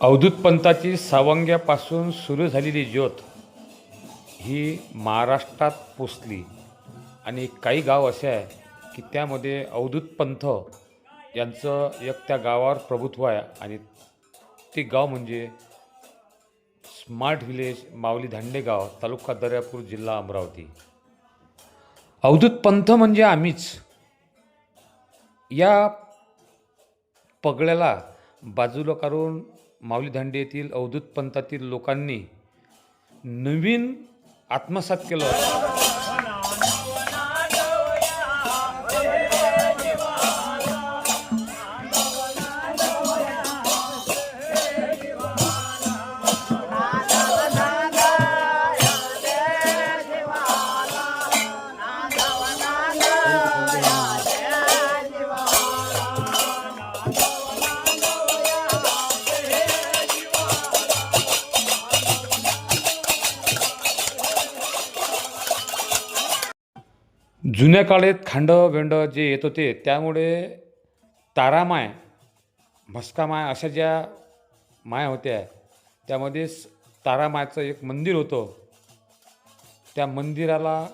अवधूतपंथाची सावंग्यापासून सुरू झालेली ज्योत ही महाराष्ट्रात पोचली. आणि काही गाव असे आहे की त्यामध्ये अवधूत पंथ यांचं एक त्या गावावर प्रभुत्व आहे. आणि ते गाव म्हणजे स्मार्ट विलेज माऊली धांडे गाव तालुका दर्यापूर जिल्हा अमरावती. अवधूत पंथ म्हणजे आम्हीच. या पगड्याला बाजूला काढून माऊली धांडे येथील अवधूत पंथातील लोकांनी नवीन आत्मसात केलं जुन्या काळात खांड वेंड जे येत होते त्यामुळे तारामाय भस्कामाय अशा ज्या माया होत्या त्यामध्ये तारामायचं एक मंदिर होतं. त्या मंदिराला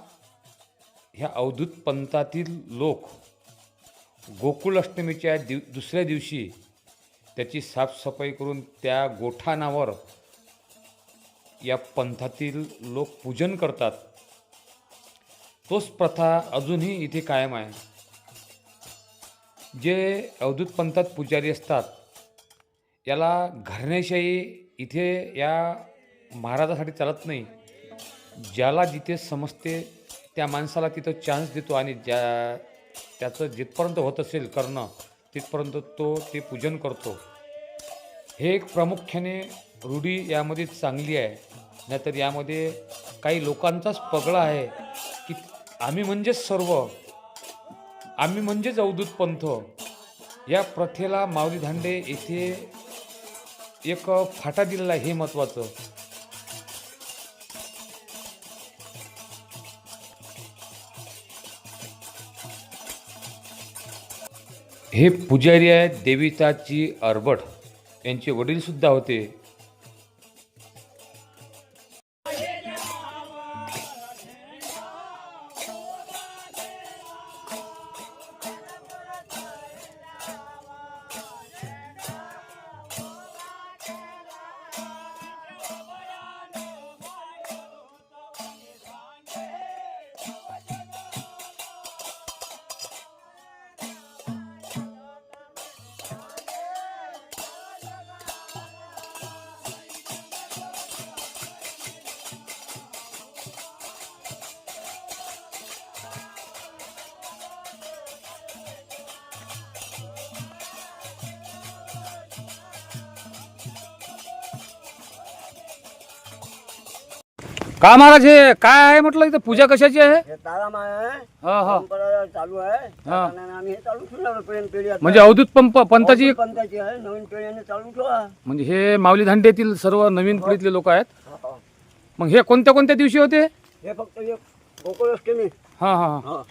ह्या अवधूत पंथातील लोक गोकुळाष्टमीच्या दिव दुसऱ्या दिवशी त्याची साफसफाई करून त्या गोठाणावर या पंथातील लोक पूजन करतात. तोच प्रथा अजूनही इथे कायम आहे. जे अवधूत पंथात पुजारी असतात याला घराणेशाही इथे या महाराजासाठी चालत नाही. ज्याला जिथे समजते त्या माणसाला तिथं चान्स देतो आणि ज्या त्याचं जिथपर्यंत होत असेल करणं तिथपर्यंत तो ते पूजन करतो. हे एक प्रामुख्याने रूढी यामध्ये चांगली आहे. नाहीतर यामध्ये काही लोकांचाच पगळा आहे. आम्ही म्हणजेच सर्व आम्ही म्हणजेच अवधूत पंथ. या प्रथेला माऊली धांडे येथे एक फाटा दिलेला हे महत्त्वाचं. हे पुजारी आहेत देविताची अरबट यांचे वडीलसुद्धा होते. का महाराज हे काय आहे म्हटलं इथं? पूजा कशाची आहे? हे आहे. हा हा. परंपरा चालू आहे. त्या हा. कारणाने आम्ही हे चालू ठेवलं पिढी पिढी आता. म्हणजे अवधूत पंप पंथाची आहे. नवीन पिढीने चालू ठेवा. म्हणजे हे माऊली धांडेतील सर्व नवीन पिढीतले लोक आहेत. हा, हा. मग हे कोणत्या कोणत्या दिवशी होते? हे फक्त एक गोकुळाष्टमी. हा हा. हा. हा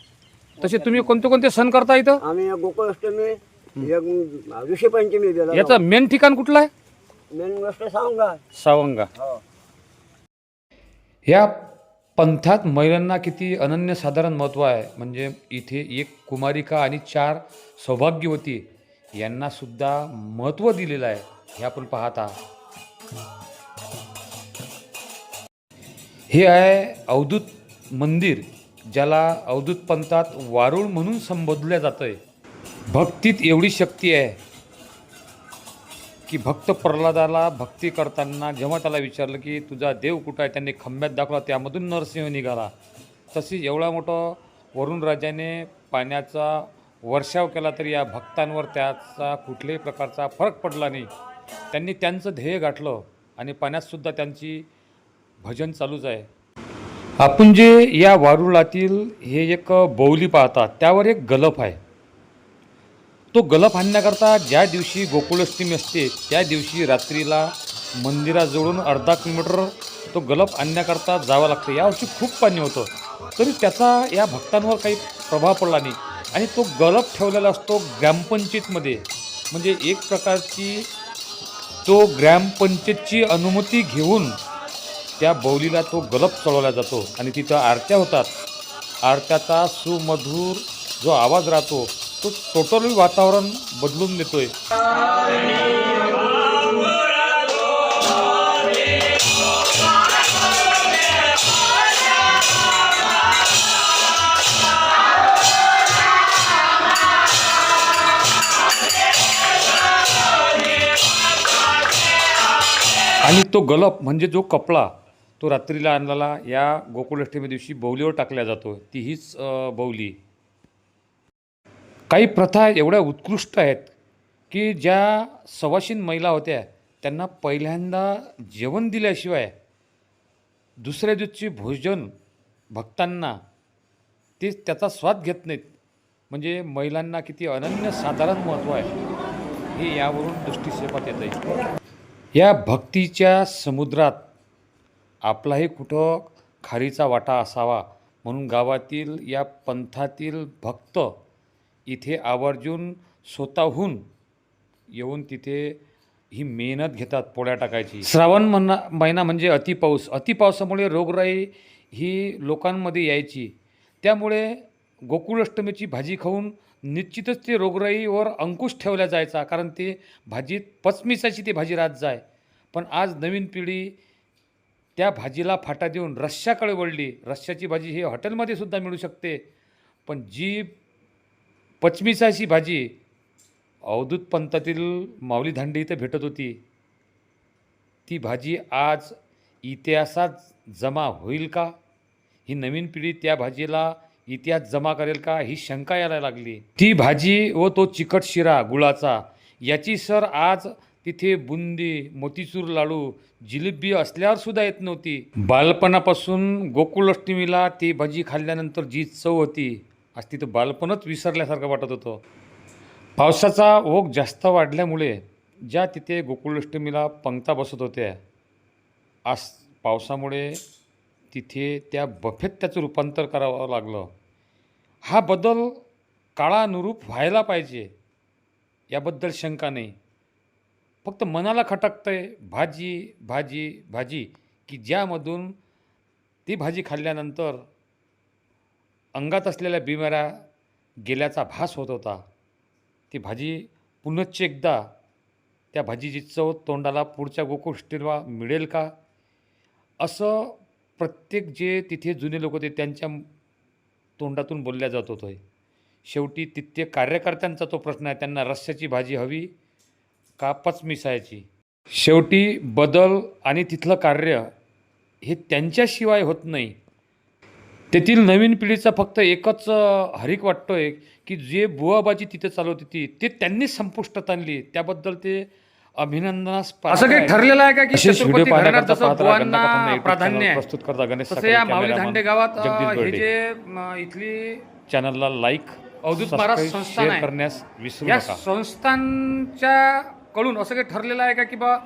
तसे तुम्ही कोणते कोणते सण करता इथं? आम्ही एक गोकुळाष्टमी एक ऋषीपंचमी दिला याचं मेन ठिकाण कुठलं आहे? मेन गोष्ट सांगू का सावंगा. हो. ह्या पंथात महिलांना किती अनन्यसाधारण महत्त्व आहे. म्हणजे इथे एक कुमारिका आणि चार सौभाग्यवती यांनासुद्धा महत्त्व दिलेलं आहे. हे आपण पाहता हे आहे अवधूत मंदिर ज्याला अवधूत पंथात वारुळ म्हणून संबोधलं जातं आहे भक्तीत एवढी शक्ती आहे. की भक्त प्रल्हादाला भक्ती करताना जेव्हा त्याला विचारलं की तुझा देव कुठं आहे? त्यांनी खंब्यात दाखवला त्यामधून नरसिंह निघाला. तशी एवढा मोठं वरुणराजाने पाण्याचा वर्षाव केला तरी या भक्तांवर त्याचा कुठल्याही प्रकारचा फरक पडला नाही. त्यांनी त्यांचं ध्येय गाठलं आणि पाण्यातसुद्धा त्यांची भजन चालूच आहे. आपण जे या वारुळातील हे एक बौली पाहतात त्यावर एक गलफ आहे. तो गलफ आणण्याकरता ज्या दिवशी गोकुळाष्टमी असते त्या दिवशी रात्रीला मंदिराजवळून अर्धा किलोमीटर तो गलफ आणण्याकरता जावं लागतं. यावर्षी खूप पाणी होतं. तरी त्याचा या भक्तांवर काही प्रभाव पडला नाही. आणि तो गलफ ठेवलेला असतो ग्रामपंचायतमध्ये. म्हणजे एक प्रकारची तो ग्रामपंचायतची अनुमती घेऊन त्या बौलीला तो गलप चढवला जातो. आणि तिथं आरत्या होतात. आरत्याचा सुमधूर जो आवाज राहतो तो टोटली वातावरण बदलून देतोय आणि तो गलप म्हणजे जो कपडा तो रात्रीला आणलेला या गोकुळाष्टमी दिवशी बौलीवर टाकल्या जातो ती हीच बौली. काही प्रथा एवढ्या उत्कृष्ट आहेत की ज्या सवाशीन महिला होत्या त्यांना पहिल्यांदा जेवण दिल्याशिवाय दुसऱ्या दिवशी भोजन भक्तांना ते त्याचा स्वाद घेत नाहीत. म्हणजे महिलांना किती अनन्य साधारण महत्त्व आहे हे यावरून दृष्टिक्षेपात येत आहे या भक्तीच्या समुद्रात आपलाही कुठं खारीचा वाटा असावा म्हणून गावातील या पंथातील भक्त इथे आवर्जून स्वतःहून येऊन तिथे ही मेहनत घेतात पोळ्या टाकायची. श्रावण महिना महिना म्हणजे अतिपाऊस अतिपावसामुळे रोगराई ही लोकांमध्ये यायची. त्यामुळे गोकुळाष्टमीची भाजी खाऊन निश्चितच ते रोगराईवर अंकुश ठेवला जायचा कारण ते भाजीत पचमिसाची ती भाजी राहत जाय. पण आज नवीन पिढी त्या भाजीला फाटा देऊन रश्श्याकडे वळली रश्श्याची भाजी ही हॉटेलमध्ये सुद्धा मिळू शकते. पण जी पचमिसाची भाजी. अवधूत पंथातील माऊली धांडे इथं भेटत होती. ती भाजी आज इतिहासात जमा होईल का? ही नवीन पिढी त्या भाजीला इतिहास जमा करेल का? ही शंका यायला लागली. ती भाजी व तो चिकट शिरा गुळाचा याची सर आज तिथे बुंदी मोतीचूर लाडू जिलेबी असल्यावर सुद्धा येत नव्हती. बालपणापासून गोकुळाष्टमीला ती भाजी खाल्ल्यानंतर जी चव होती आज तिथं बालपणच विसरल्यासारखं वाटत होतं. पावसाचा ओघ जास्त वाढल्यामुळे ज्या तिथे गोकुळाष्टमीला पंक्ता बसत होत्या आज पावसामुळे तिथे त्या बफेत त्याचं रूपांतर करावं लागलं. हा बदल काळानुरूप व्हायला पाहिजे याबद्दल शंका नाही. फक्त मनाला खटकतं आहे भाजी भाजी भाजी की ज्यामधून ती भाजी खाल्ल्यानंतर अंगात असलेल्या बिमाऱ्या गेल्याचा भास होत होता. ती भाजी पुनश्च एकदा त्या भाजीची चव तोंडाला पुढच्या गोकुष्टीला मिळेल का? असं प्रत्येक जे तिथे जुने लोक होते त्यांच्या तोंडातून बोलल्या जात होतं. शेवटी तिथे कार्यकर्त्यांचा तो प्रश्न आहे त्यांना रस्स्याची भाजी हवी का पचमिसायची शेवटी बदल आणि तिथलं कार्य हे त्यांच्याशिवाय होत नाही. तेथील नवीन पिढीचा फक्त एकच हरीक वाटतोय की जे बुवाबाजी तिथे चालवत होती ते त्यांनीच संपुष्टात आणली. त्याबद्दल ते अभिनंदनास असं काही ठरलेलं आहे का की छत्रपती घराण्यात जसं बुवांना प्राधान्य आहे? प्रस्तुत करता गणेश तसं साखरे, या माऊली धांडे गावात हे. जे इथली चॅनलला लाईक अवधूत महाराज संस्थान आहे. करण्यास विसरू या संस्थांच्या कडून असं काही ठरलेलं आहे का की बा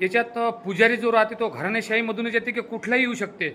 याच्यात पुजारी जो राहते तो घराणेशाहीमधूनच येते की कुठलाही येऊ शकते?